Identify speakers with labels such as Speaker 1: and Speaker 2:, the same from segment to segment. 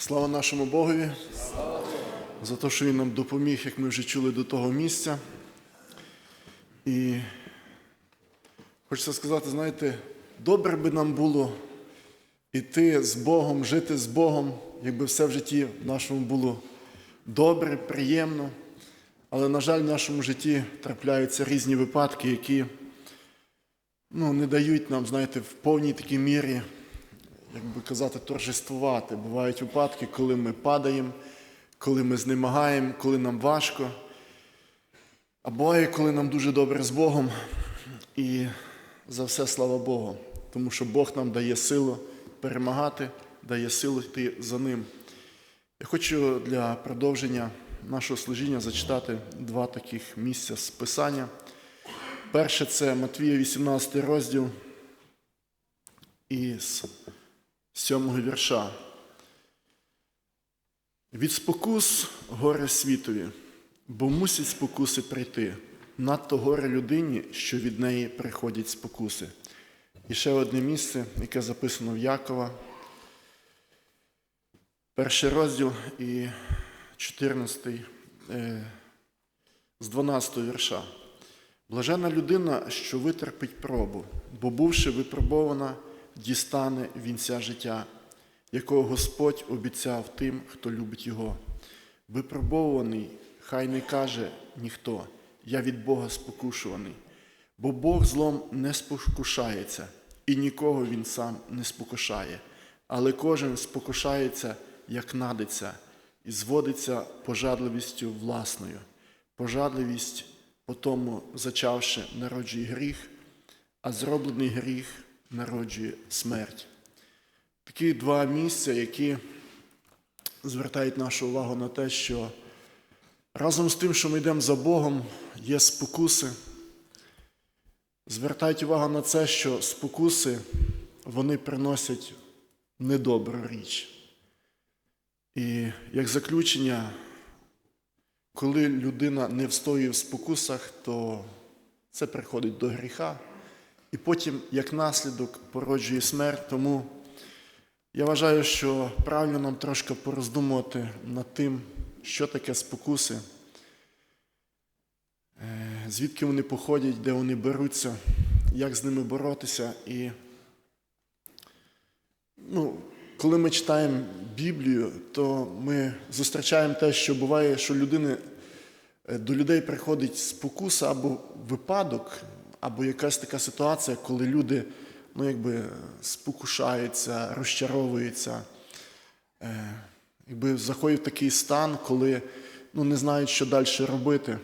Speaker 1: Слава нашому Богові за те, що Він нам допоміг, як ми вже чули до того місця. І хочеться сказати, знаєте, добре би нам було йти з Богом, жити з Богом, якби все в житті нашому було добре, приємно. Але, на жаль, в нашому житті трапляються різні випадки, які ну, не дають нам, знаєте, в повній такій мірі як би казати, торжествувати. Бувають випадки, коли ми падаємо, коли ми знемагаємо, коли нам важко. А буває, коли нам дуже добре з Богом. І за все слава Богу. Тому що Бог нам дає силу перемагати, дає силу йти за Ним. Я хочу для продовження нашого служіння зачитати два таких місця з Писання. Перше це Матвія 18 розділ із сьомого вірша. Від спокус горе світові, бо мусять спокуси прийти. Надто горе людині, що від неї приходять спокуси. І ще одне місце, яке записано в Якова. Перший розділ і 14 е, з 12 вірша. Блажена людина, що витерпить пробу, бо бувши випробована, дістане вінця життя, якого Господь обіцяв тим, хто любить Його. Випробовуваний, хай не каже ніхто, я від Бога спокушуваний, бо Бог злом не спокушається, і нікого Він сам не спокушає, але кожен спокушається, як надиться, і зводиться пожадливістю власною. Пожадливість, потому зачавши, народжує гріх, а зроблений гріх народжує смерть. Такі два місця, які звертають нашу увагу на те, що разом з тим, що ми йдемо за Богом, є спокуси. Звертають увагу на це, що спокуси вони приносять недобру річ. І як заключення, коли людина не встоює в спокусах, то це приходить до гріха і потім, як наслідок, породжує смерть. Тому я вважаю, що правильно нам трошки пороздумувати над тим, що таке спокуси, е, звідки вони походять, де вони беруться, як з ними боротися. І ну, коли ми читаємо Біблію, то ми зустрічаємо те, що буває, що людини, е, до людей приходить спокуса або випадок, або якась така ситуація, коли люди ну, якби спокушаються, розчаровуються, е, якби заходять в такий стан, коли ну, не знають, що далі робити.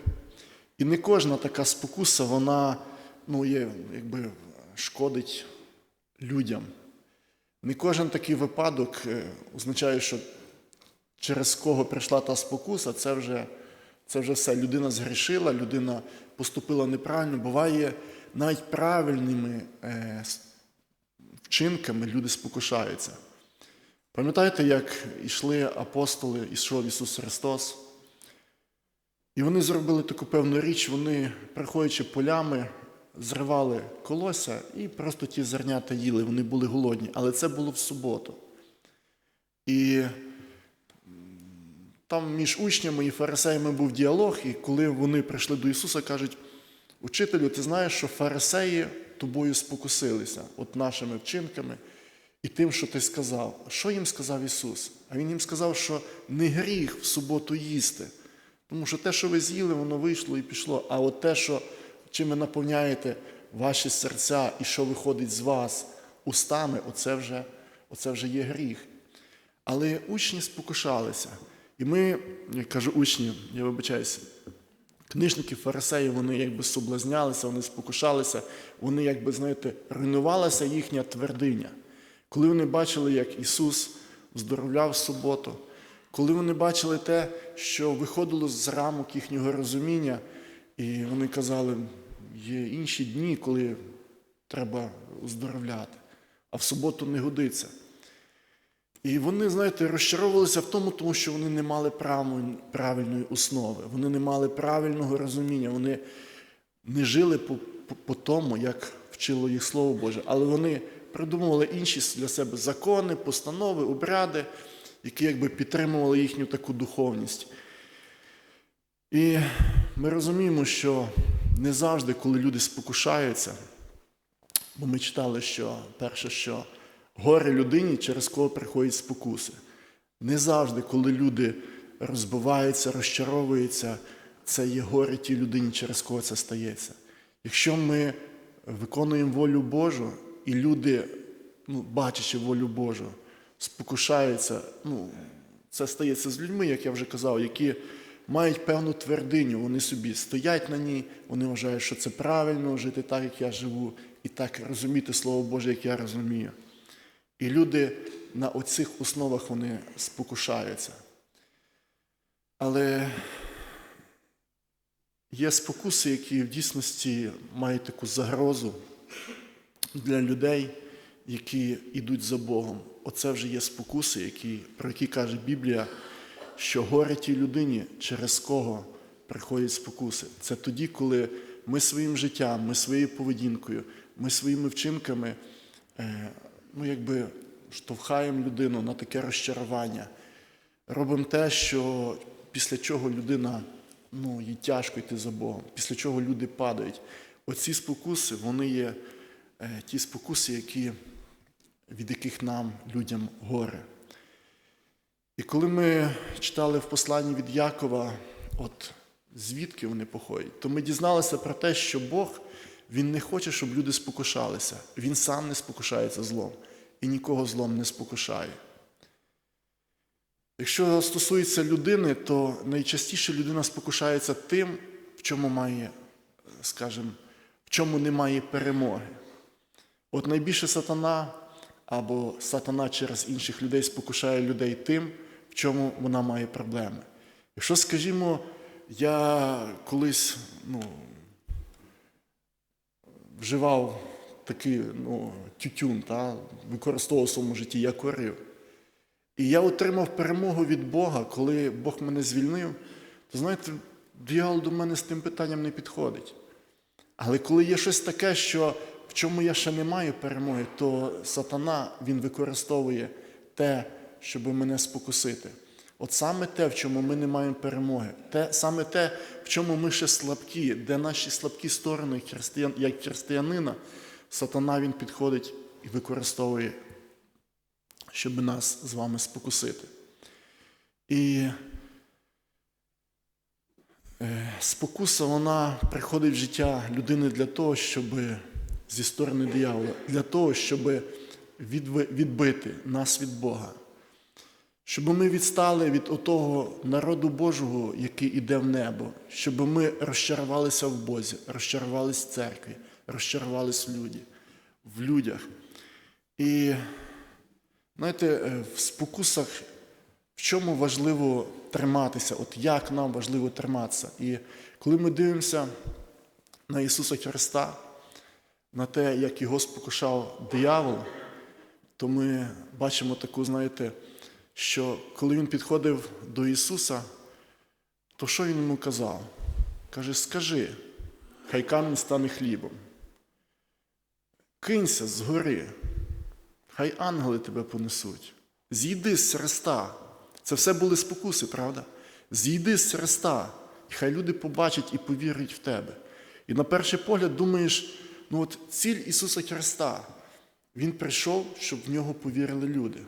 Speaker 1: І не кожна така спокуса, вона ну, є, якби, шкодить людям. Не кожен такий випадок е, означає, що через кого прийшла та спокуса, це вже, це вже все. Людина згрішила, людина поступила неправильно. Буває навіть правильними е, вчинками люди спокушаються. Пам'ятаєте, як йшли апостоли, ішов Ісус Христос? І вони зробили таку певну річ, вони, приходячи полями, зривали колося і просто ті зернята їли, вони були голодні. Але це було в суботу. І там між учнями і фарисеями був діалог, і коли вони прийшли до Ісуса, кажуть, учителю, ти знаєш, що фарисеї тобою спокусилися, от нашими вчинками і тим, що ти сказав. Що їм сказав Ісус? А Він їм сказав, що не гріх в суботу їсти. Тому що те, що ви з'їли, воно вийшло і пішло. А от те, що чим ви наповняєте ваші серця і що виходить з вас устами, оце вже, оце вже є гріх. Але учні спокушалися. І ми, як кажу учні, я вибачаюся, книжники, фарисеї, вони якби соблазнялися, вони спокушалися, вони, якби, знаєте, руйнувалася їхня твердиня. Коли вони бачили, як Ісус здоровляв суботу, коли вони бачили те, що виходило з рамок їхнього розуміння, і вони казали, є інші дні, коли треба оздоровляти, а в суботу не годиться. І вони, знаєте, розчаровувалися в тому, тому що вони не мали правильної- основи, вони не мали правильного розуміння, вони не жили по, по, по тому, як вчило їх Слово Боже, але вони придумували інші для себе закони, постанови, обряди, які якби підтримували їхню таку духовність. І ми розуміємо, що не завжди, коли люди спокушаються, бо ми читали, що перше, що горе людині, через кого приходять спокуси. Не завжди, коли люди розбиваються, розчаровуються, це є горе тій людині, через кого це стається. Якщо ми виконуємо волю Божу, і люди, ну, бачачи волю Божу, спокушаються, ну, це стається з людьми, як я вже казав, які мають певну твердиню, вони собі стоять на ній, вони вважають, що це правильно жити так, як я живу, і так розуміти Слово Боже, як я розумію. І люди на оцих основах вони спокушаються. Але є спокуси, які в дійсності мають таку загрозу для людей, які йдуть за Богом. Оце вже є спокуси, які, про які каже Біблія, що горе тій людині, через кого приходять спокуси. Це тоді, коли ми своїм життям, ми своєю поведінкою, ми своїми вчинками е, ну, якби штовхаємо людину на таке розчарування. Робимо те, що після чого людина, ну, їй тяжко йти за Богом, після чого люди падають. Оці спокуси, вони є е, ті спокуси, які, від яких нам, людям, горе. І коли ми читали в посланні від Якова, от звідки вони походять, то ми дізналися про те, що Бог Він не хоче, щоб люди спокушалися. Він сам не спокушається злом і нікого злом не спокушає. Якщо стосується людини, то найчастіше людина спокушається тим, в чому має, скажімо, в чому немає перемоги. От найбільше сатана або сатана через інших людей спокушає людей тим, в чому вона має проблеми. Якщо, скажімо, я колись ну, вживав такий ну, тютюн, та, використовував в своєму житті, я курив. І я отримав перемогу від Бога, коли Бог мене звільнив, то знаєте, дьявол до мене з тим питанням не підходить. Але коли є щось таке, що в чому я ще не маю перемоги, то сатана він використовує те, щоб мене спокусити. От саме те, в чому ми не маємо перемоги, те, саме те, в чому ми ще слабкі, де наші слабкі сторони християн, як християнина, сатана він підходить і використовує, щоб нас з вами спокусити. І е, спокуса вона приходить в життя людини для того, щоб зі сторони диявола, для того, щоб відбити нас від Бога. Щоб ми відстали від отого народу Божого, який іде в небо, щоб ми розчарувалися в Бозі, розчарувалися в церкві, розчарувалися в, люді, в людях. І знаєте, е, в спокусах в чому важливо триматися, от як нам важливо триматися. І коли ми дивимося на Ісуса Христа, на те, як його спокушав диявол, то ми бачимо таку, знаєте, що коли він підходив до Ісуса, то що він йому казав? Каже, скажи, хай камінь стане хлібом. Кинься з гори, хай ангели тебе понесуть. Зійди з Христа. Це все були спокуси, правда? Зійди з Христа, і хай люди побачать і повірять в тебе. І на перший погляд думаєш, ну от ціль Ісуса Христа, Він прийшов, щоб в нього повірили люди.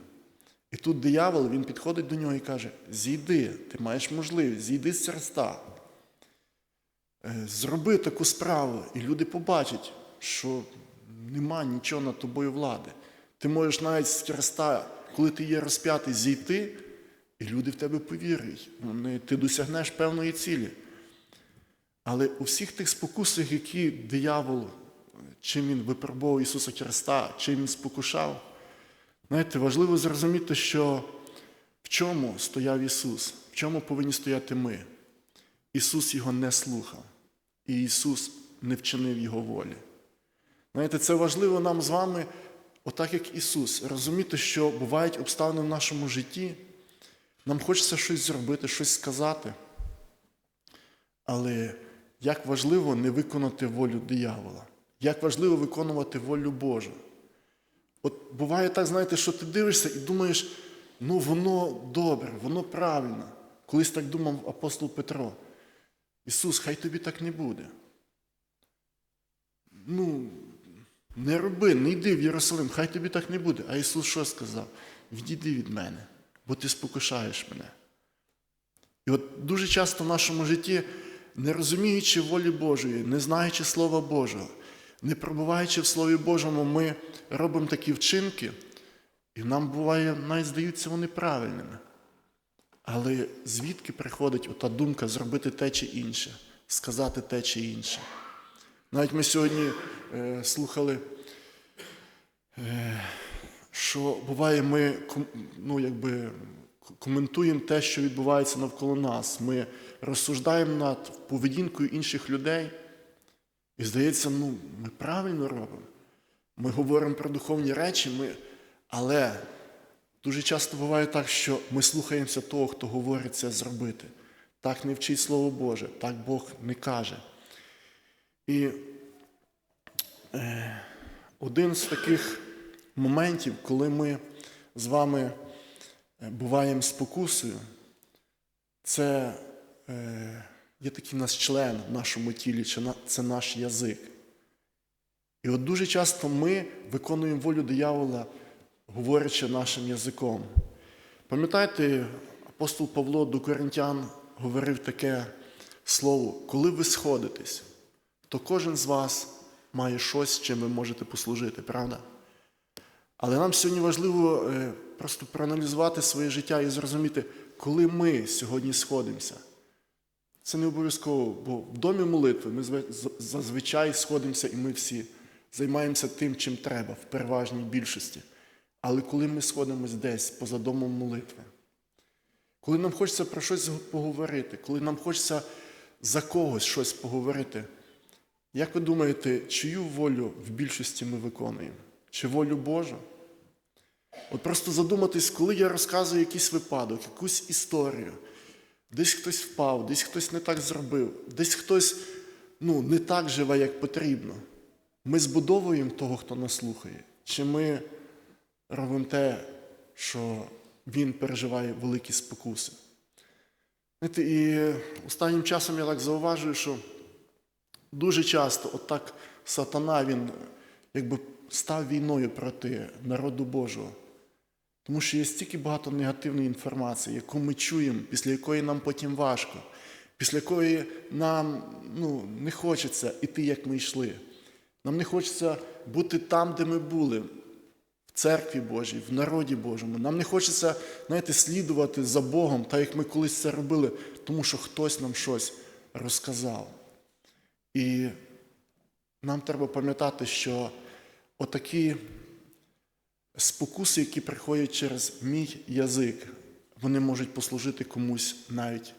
Speaker 1: І тут диявол він підходить до нього і каже: Зійди, ти маєш можливість, зійди з Христа. Е, Зроби таку справу, і люди побачать, що нема нічого над тобою влади. Ти можеш навіть з Христа, коли ти є розп'ятий, зійти, і люди в тебе повірять. Ти досягнеш певної цілі. Але у всіх тих спокусах, які диявол, чим він випробував Ісуса Христа, чим він спокушав, знаєте, важливо зрозуміти, що в чому стояв Ісус, в чому повинні стояти ми. Ісус його не слухав, і Ісус не вчинив Його волі. Знаєте, це важливо нам з вами, отак як Ісус, розуміти, що бувають обставини в нашому житті, нам хочеться щось зробити, щось сказати. Але як важливо не виконати волю диявола, як важливо виконувати волю Божу. От буває так, знаєте, що ти дивишся і думаєш, ну воно добре, воно правильно. Колись так думав апостол Петро. Ісус, хай тобі так не буде. Ну, не роби, не йди в Єрусалим, хай тобі так не буде. А Ісус що сказав? Відійди від мене, бо ти спокушаєш мене. І от дуже часто в нашому житті, не розуміючи волі Божої, не знаючи Слова Божого, не пробуваючи в Слові Божому, ми робимо такі вчинки, і нам буває, навіть здаються вони правильними. Але звідки приходить ота думка зробити те чи інше, сказати те чи інше? Навіть ми сьогодні е, слухали, е, що буває, ми ну, якби, коментуємо те, що відбувається навколо нас. Ми розсуждаємо над поведінкою інших людей. І здається, ну, ми правильно робимо. Ми говоримо про духовні речі, ми... але дуже часто буває так, що ми слухаємося того, хто говорить це зробити. Так не вчить Слово Боже, так Бог не каже. І е, один з таких моментів, коли ми з вами е, буваємо спокусою, це е, є такий у нас член в нашому тілі, чи це наш язик. І от дуже часто ми виконуємо волю диявола, говорячи нашим язиком. Пам'ятаєте, апостол Павло до коринтян говорив таке слово: коли ви сходитесь, то кожен з вас має щось, чим ви можете послужити, правда? Але нам сьогодні важливо е, просто проаналізувати своє життя і зрозуміти, коли ми сьогодні сходимося. Це не обов'язково, бо в домі молитви ми зазвичай сходимося і ми всі займаємося тим, чим треба, в переважній більшості. Але коли ми сходимось десь поза домом молитви, коли нам хочеться про щось поговорити, коли нам хочеться за когось щось поговорити, як ви думаєте, чию волю в більшості ми виконуємо? Чи волю Божу? От просто задуматись, коли я розказую якийсь випадок, якусь історію, десь хтось впав, десь хтось не так зробив, десь хтось ну, не так живе, як потрібно. Ми збудовуємо того, хто нас слухає, чи ми робимо те, що він переживає великі спокуси. Знаєте, і останнім часом я так зауважую, що дуже часто отак сатана він якби став війною проти народу Божого. Тому що є стільки багато негативної інформації, яку ми чуємо, після якої нам потім важко, після якої нам ну, не хочеться іти, як ми йшли. Нам не хочеться бути там, де ми були, в церкві Божій, в народі Божому. Нам не хочеться, знаєте, слідувати за Богом, так як ми колись це робили, тому що хтось нам щось розказав. І нам треба пам'ятати, що отакі спокуси, які приходять через мій язик, вони можуть послужити комусь навіть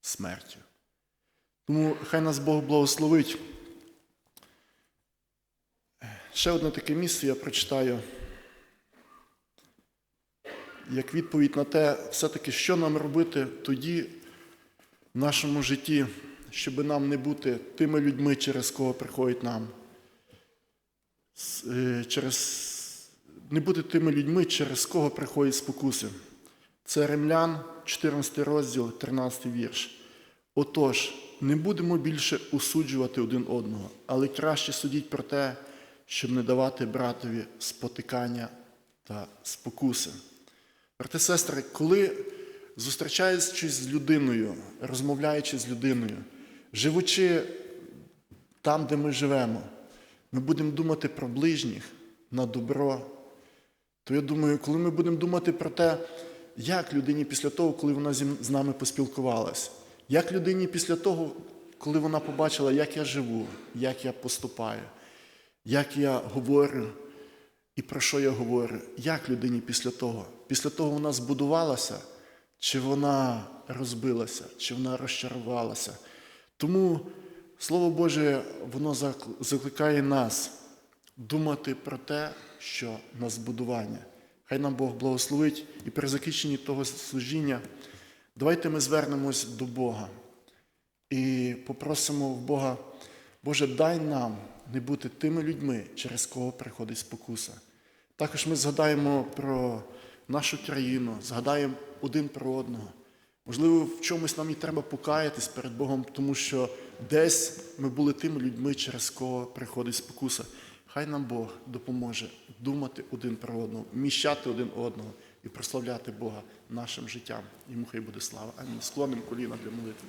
Speaker 1: смертю. Тому хай нас Бог благословить. Ще одне таке місце я прочитаю. Як відповідь на те, все-таки, що нам робити тоді в нашому житті, щоб нам не бути тими людьми, через кого приходить нам. Е, Через, не бути тими людьми, через кого приходять спокуси. Це Римлян, 14 розділ, 13 вірш. Отож, не будемо більше осуджувати один одного, але краще судіть про те, щоб не давати братові спотикання та спокуси. Брати, сестри, коли зустрічаючись з людиною, розмовляючи з людиною, живучи там, де ми живемо, ми будемо думати про ближніх на добро, то я думаю, коли ми будемо думати про те, як людині після того, коли вона з нами поспілкувалась, як людині після того, коли вона побачила, як я живу, як я поступаю, як я говорю і про що я говорю, як людині після того? Після того вона збудувалася, чи вона розбилася, чи вона розчарувалася. Тому Слово Боже, воно закликає нас думати про те, що на збудування. Хай нам Бог благословить і при закінченні того служіння давайте ми звернемось до Бога і попросимо в Бога, Боже, дай нам не бути тими людьми, через кого приходить спокуса. Також ми згадаємо про нашу країну, згадаємо один про одного. Можливо, в чомусь нам і треба покаятись перед Богом, тому що десь ми були тими людьми, через кого приходить спокуса. Хай нам Бог допоможе думати один про одного, вміщати один одного і прославляти Бога нашим життям. Йому хай буде слава. Амінь. Склоним коліна для молитви.